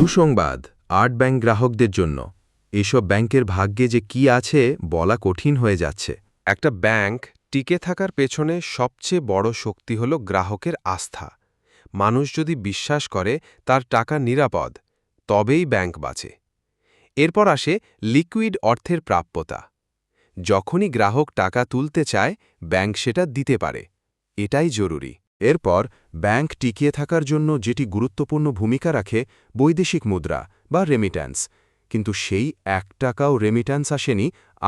দুঃসংবাদ আট ব্যাংক গ্রাহকদের জন্য। এসব ব্যাংকের ভাগ্যে যে কি আছে বলা কঠিন হয়ে যাচ্ছে। একটা ব্যাংক টিকে থাকার পেছনে সবচেয়ে বড় শক্তি হল গ্রাহকের আস্থা। মানুষ যদি বিশ্বাস করে, তার টাকা নিরাপদ, তবেই ব্যাংক বাঁচে। এরপর আসে লিকুইড অর্থের প্রাপ্যতা। যখনই গ্রাহক টাকা তুলতে চায়, ব্যাংক সেটা দিতে পারে। এটাই জরুরি। এরপর, ব্যাংক টিকিয়ে থাকার জন্য যেটি গুরুত্বপূর্ণ ভূমিকা রাখে বৈদেশিক মুদ্রা বা রেমিট্যান্স কিন্তু সেই এক টাকাও রেমিট্যান্স আসেনি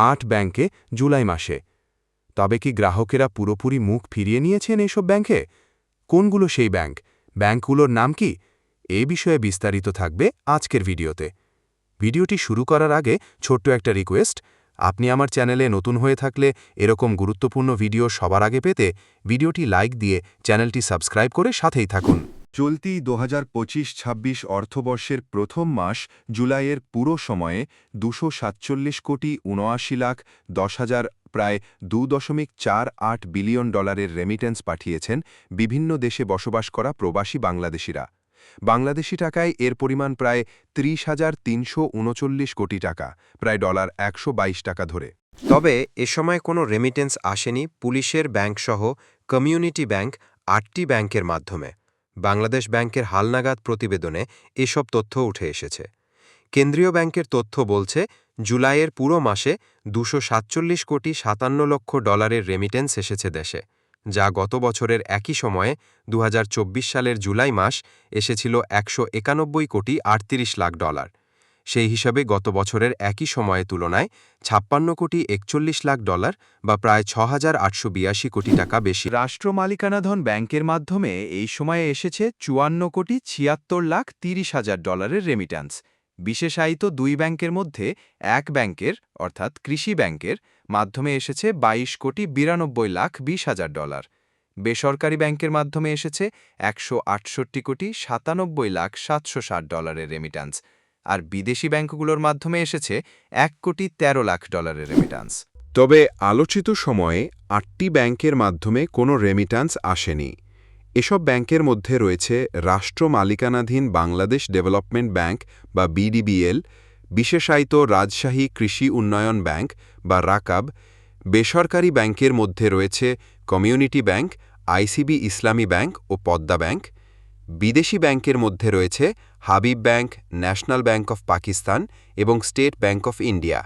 আট ব্যাংকে জুলাই মাসে। তবে কি গ্রাহকেরা পুরোপুরি মুখ ফিরিয়ে নিয়েছেন এইসব ব্যাংকে? কোনগুলো সেই ব্যাংক? ব্যাংকগুলোর নাম কি? এ বিষয়ে বিস্তারিত থাকবে আজকের ভিডিওতে। ভিডিওটি শুরু করার আগে ছোট্ট একটা রিকোয়েস্ট আপনি আমার চ্যানেলে নতুন হয়ে থাকলে এরকম গুরুত্বপূর্ণ ভিডিও সবার আগে পেতে ভিডিওটি লাইক দিয়ে চ্যানেলটি সাবস্ক্রাইব করে সাথেই থাকুন। চলতি দু হাজার পঁচিশ ছাব্বিশ অর্থবর্ষের প্রথম মাস জুলাইয়ের পুরো সময়ে দুশো সাতচল্লিশ কোটি উনআশি লাখ দশ হাজার প্রায় দু দশমিক চার আট বিলিয়ন ডলারের রেমিটেন্স পাঠিয়েছেন বিভিন্ন দেশে বসবাস করা প্রবাসী বাংলাদেশিরা। বাংলাদেশি টাকায় এর পরিমাণ প্রায় ত্রিশ হাজার কোটি টাকা, প্রায় ডলার একশো বাইশ টাকা ধরে। তবে এ সময় কোনো রেমিটেন্স আসেনি পুলিশের ব্যাংকসহ কমিউনিটি ব্যাংক আটটি ব্যাংকের মাধ্যমে। বাংলাদেশ ব্যাংকের হালনাগাদ প্রতিবেদনে এসব তথ্য উঠে এসেছে। কেন্দ্রীয় ব্যাংকের তথ্য বলছে, জুলাইয়ের পুরো মাসে দুশো কোটি সাতান্ন লক্ষ ডলারের রেমিটেন্স এসেছে দেশে। যা গত বছরের একই সময়ে দু হাজার চব্বিশ সালের জুলাই মাস এসেছিল একশো একানব্বই কোটি আটত্রিশ লাখ ডলার। সেই হিসাবে গত বছরের একই সময়ে তুলনায় ছাপ্পান্ন কোটি একচল্লিশ লাখ ডলার বা প্রায় ছ কোটি টাকা বেশি। রাষ্ট্র মালিকানাধন ব্যাংকের মাধ্যমে এই সময়ে এসেছে চুয়ান্ন কোটি ছিয়াত্তর লাখ তিরিশ হাজার ডলারের রেমিট্যান্স বিশেষায়িত দুই ব্যাংকের মধ্যে এক ব্যাংকের, অর্থাৎ কৃষি ব্যাংকের, মাধ্যমে এসেছে ২২ কোটি বিরানব্বই লাখ বিশ হাজার ডলার। বেসরকারি ব্যাংকের মাধ্যমে এসেছে একশো আটষট্টি কোটি সাতানব্বই লাখ সাতশো ষাট ডলারের রেমিট্যান্স আর বিদেশি ব্যাংকগুলোর মাধ্যমে এসেছে এক কোটি ১৩ লাখ ডলারের রেমিট্যান্স তবে আলোচিত সময়ে আটটি ব্যাংকের মাধ্যমে কোনো রেমিটান্স আসেনি। এসব ব্যাংকের মধ্যে রয়েছে রাষ্ট্র মালিকানাধীন বাংলাদেশ ডেভেলপমেন্ট ব্যাংক বা বিডিবিএল, বিশেষায়িত রাজশাহী কৃষি উন্নয়ন ব্যাংক বা রাকাব, বেসরকারি ব্যাংকের মধ্যে রয়েছে community bank, ICB Islami bank ও পদ্মা ব্যাংক, বিদেশি ব্যাংকের মধ্যে রয়েছে Habib bank, national bank of Pakistan এবং স্টেট ব্যাংক অফ ইন্ডিয়া।